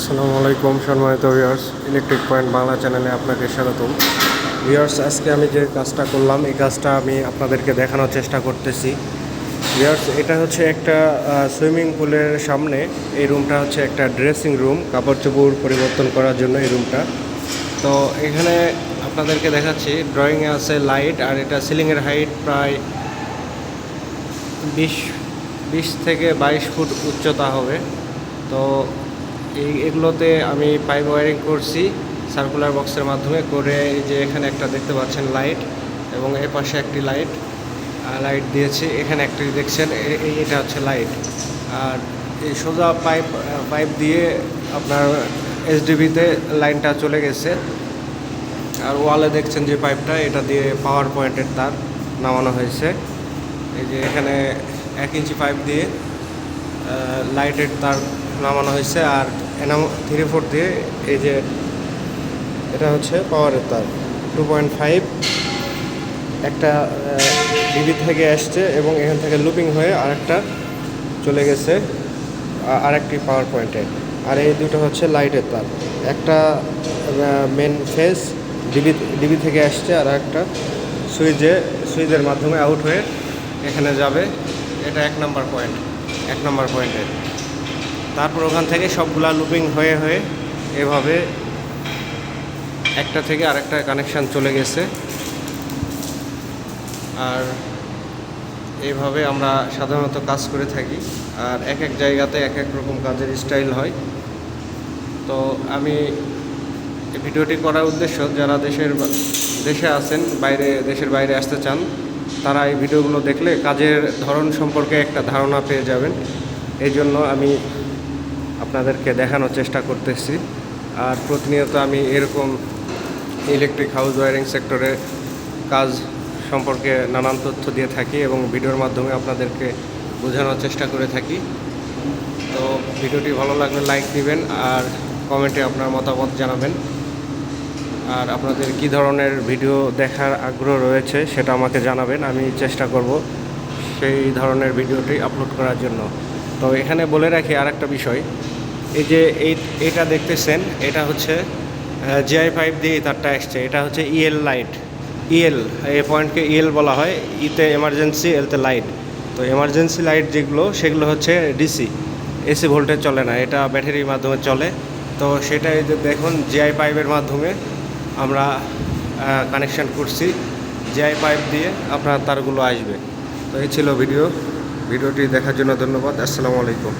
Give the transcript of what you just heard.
আসসালামু আলাইকুম, সম্মানিত ভিউয়ার্স ইলেকট্রিক পয়েন্ট বাংলা চ্যানেলে আপনাকে স্বাগতম। ভিউয়ার্স আজকে আমি যে কাজটা করলাম, এই কাজটা আমি আপনাদেরকে দেখানোর চেষ্টা করতেছি। ভিউয়ার্স এটা হচ্ছে একটা সুইমিং পুলের সামনে। এই রুমটা হচ্ছে একটা ড্রেসিং রুম কাপড় চোপড় পরিবর্তন করার জন্য এই রুমটা। তো এখানে আপনাদেরকে দেখাচ্ছি ড্রয়িংয়ে আছে লাইট আর এটা সিলিংয়ের হাইট প্রায় বিশ বিশ থেকে বাইশ ফুট উচ্চতা হবে। তো এই এগুলোতে আমি পাইপ ওয়ারিং করছি সার্কুলার বক্সের মাধ্যমে করে এই যে এখানে একটা দেখতে পাচ্ছেন লাইট এবং এর পাশে একটি লাইট লাইট দিয়েছি, এখানে একটি দেখছেন, এ- এটা হচ্ছে লাইট আর এই সোজা পাইপ পাইপ দিয়ে আপনার এসডিবিতে লাইনটা চলে গেছে। আর ওয়ালে দেখছেন যে পাইপটা, এটা দিয়ে পাওয়ার পয়েন্টের তার নামানো হয়েছে। এই যে এখানে এক ইঞ্চি পাইপ দিয়ে লাইটের তার নামানো হয়েছে আর এনাম থ্রি ফোর দিয়ে এই যে এটা হচ্ছে পাওয়ারের তার টু পয়েন্ট ফাইভ একটা ডিবি থেকে আসছে এবং এখান থেকে লুপিং হয়ে আরেকটা চলে গেছে আরেকটি পাওয়ার পয়েন্টে আর এই দুটো হচ্ছে লাইটের তার। একটা মেন ফেস ডিবি ডিবি থেকে আসছে আর একটা সুইচে সুইচের মাধ্যমে আউট হয়ে এখানে যাবে। এটা এক নাম্বার পয়েন্ট এক নম্বর পয়েন্টে তারপর ওখান থেকে সবগুলা লুপিং হয়ে হয়ে এভাবে একটা থেকে আরেকটা কানেকশান চলে গেছে। আর এইভাবে আমরা সাধারণত কাজ করে থাকি। আর এক এক জায়গাতে এক এক রকম কাজের স্টাইল হয়। তো আমি ভিডিওটি করার উদ্দেশ্য, যারা দেশের দেশে আছেন, বাইরে, দেশের বাইরে আসতে চান, তারা এই ভিডিওগুলো দেখলে কাজের ধরন সম্পর্কে একটা ধারণা পেয়ে যাবেন। এই জন্য আমি আপনাদেরকে দেখানোর চেষ্টা করতেছি। আর প্রতিনিয়ত আমি এরকম ইলেকট্রিক হাউস ওয়ারিং সেক্টরে কাজ সম্পর্কে নানান তথ্য দিয়ে থাকি এবং ভিডিওর মাধ্যমে আপনাদেরকে বোঝানোর চেষ্টা করে থাকি। তো ভিডিওটি ভালো লাগলে লাইক দিবেন আর কমেন্টে আপনার মতামত জানাবেন। আর আপনাদের কি ধরনের ভিডিও দেখার আগ্রহ রয়েছে সেটা আমাকে জানাবেন, আমি চেষ্টা করব সেই ধরনের ভিডিওটি আপলোড করার জন্য। তো এখানে বলে রাখি আর একটা বিষয় এই যে এই, এটা দেখতেছেন, এটা হচ্ছে জিআই ফাইভ দিয়ে তারটা এসছে এটা হচ্ছে ইএল লাইট ইএল এই পয়েন্টকে ইএল বলা হয়। ইতে এমার্জেন্সি এলতে লাইট তো এমার্জেন্সি লাইট যেগুলো, সেগুলো হচ্ছে ডিসি এসি ভোল্টেজ চলে না, এটা ব্যাটারির মাধ্যমে চলে। তো সেটা যে দেখুন জিআই পাইপের মাধ্যমে আমরা কানেকশন করছি। জিআই পাইপ দিয়ে আপনার তারগুলো আসবে। তো এই ছিল ভিডিও। ভিডিওটি দেখার জন্য ধন্যবাদ। আসসালামু আলাইকুম।